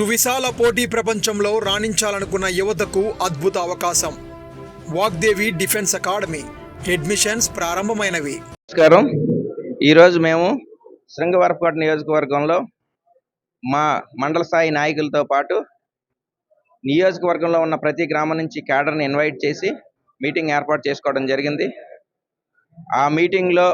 సువిశాల పోటీ ప్రపంచంలో రాణించాలనుకున్న యువతకు అద్భుత అవకాశం. Vagdevi defence academy. అడ్మిషన్స్ ప్రారంభమైనవి. నమస్కారం. ఈరోజు మేము శృంగవరపుకోట నియోజకవర్గంలో మా మండల స్థాయి నాయకులతో పాటు నియోజకవర్గంలో ఉన్న ప్రతి గ్రామం నుంచి క్యాడర్ని ఇన్వైట్ చేసి మీటింగ్ ఏర్పాటు చేసుకోవడం జరిగింది. ఆ మీటింగ్లో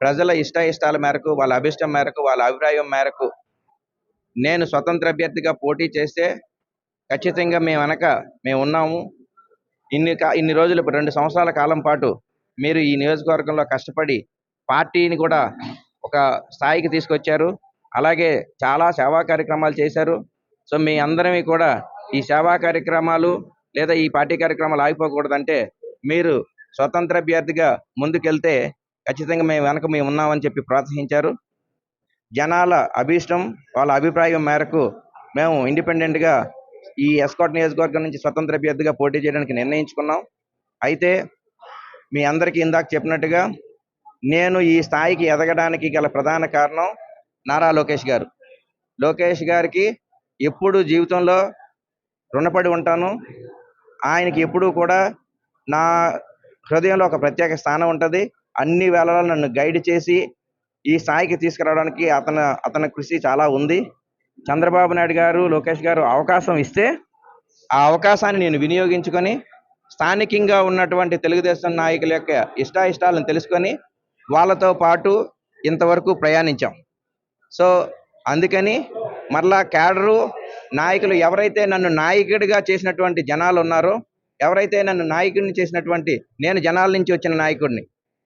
ప్రజల ఇష్ట ఇష్టాల మేరకు వాళ్ళ అభిష్టం మేరకు వాళ్ళ అభిప్రాయం మేరకు నేను స్వతంత్ర అభ్యర్థిగా పోటీ చేస్తే ఖచ్చితంగా మేము వెనక మేము ఉన్నాము. ఇన్ని కా ఇన్ని రోజులు ఇప్పుడు రెండు సంవత్సరాల కాలం పాటు మీరు ఈ నియోజకవర్గంలో కష్టపడి పార్టీని కూడా ఒక స్థాయికి తీసుకొచ్చారు. అలాగే చాలా సేవా కార్యక్రమాలు చేశారు. సో మీ అందరివి కూడా ఈ సేవా కార్యక్రమాలు లేదా ఈ పార్టీ కార్యక్రమాలు ఆగిపోకూడదంటే మీరు స్వతంత్ర అభ్యర్థిగా ముందుకెళ్తే ఖచ్చితంగా మేము వెనక మేము ఉన్నామని చెప్పి ప్రోత్సహించారు. జనాల అభీష్టం వాళ్ళ అభిప్రాయం మేరకు మేము ఇండిపెండెంట్గా ఈ ఎస్కాట్ నియోజకవర్గం నుంచి స్వతంత్ర అభ్యర్థిగా పోటీ చేయడానికి నిర్ణయించుకున్నాం. అయితే మీ అందరికీ ఇందాక చెప్పినట్టుగా నేను ఈ స్థాయికి ఎదగడానికి గల ప్రధాన కారణం నారా లోకేష్ గారు. లోకేష్ గారికి ఎప్పుడు జీవితంలో రుణపడి ఉంటాను. ఆయనకి ఎప్పుడూ కూడా నా హృదయంలో ఒక ప్రత్యేక స్థానం ఉంటుంది. అన్ని వేళలా నన్ను గైడ్ చేసి ఈ స్థాయికి తీసుకురావడానికి అతను అతని కృషి చాలా ఉంది. చంద్రబాబు నాయుడు గారు లోకేష్ గారు అవకాశం ఇస్తే ఆ అవకాశాన్ని నేను వినియోగించుకొని స్థానికంగా ఉన్నటువంటి తెలుగుదేశం నాయకుల యొక్క ఇష్టాయిష్టాలను తెలుసుకొని వాళ్ళతో పాటు ఇంతవరకు ప్రయాణించాం. సో అందుకని మరలా క్యాడరు నాయకులు ఎవరైతే నన్ను నాయకుడిగా చేసినటువంటి జనాలు ఉన్నారో ఎవరైతే నన్ను నాయకుడిని చేసినటువంటి నేను జనాల నుంచి వచ్చిన నాయకుడిని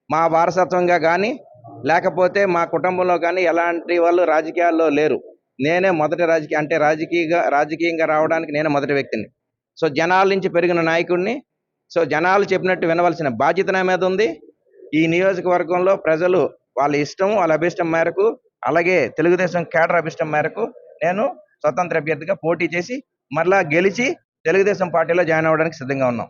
మా వారసత్వంగా కానీ లేకపోతే మా కుటుంబంలో కానీ ఎలాంటి వాళ్ళు రాజకీయాల్లో లేరు. నేనే మొదటి రాజకీయ అంటే రాజకీయంగా రాజకీయంగా రావడానికి నేనే మొదటి వ్యక్తిని. సో జనాల నుంచి పెరిగిన నాయకుడిని సో జనాలు చెప్పినట్టు వినవలసిన బాధ్యత నా మీద ఉంది. ఈ నియోజకవర్గంలో ప్రజలు వాళ్ళ ఇష్టం వాళ్ళ అభిష్టం మేరకు అలాగే తెలుగుదేశం కేడర్ అభిష్టం మేరకు నేను స్వతంత్ర అభ్యర్థిగా పోటీ చేసి మరలా గెలిచి తెలుగుదేశం పార్టీలో జాయిన్ అవ్వడానికి సిద్ధంగా ఉన్నాం.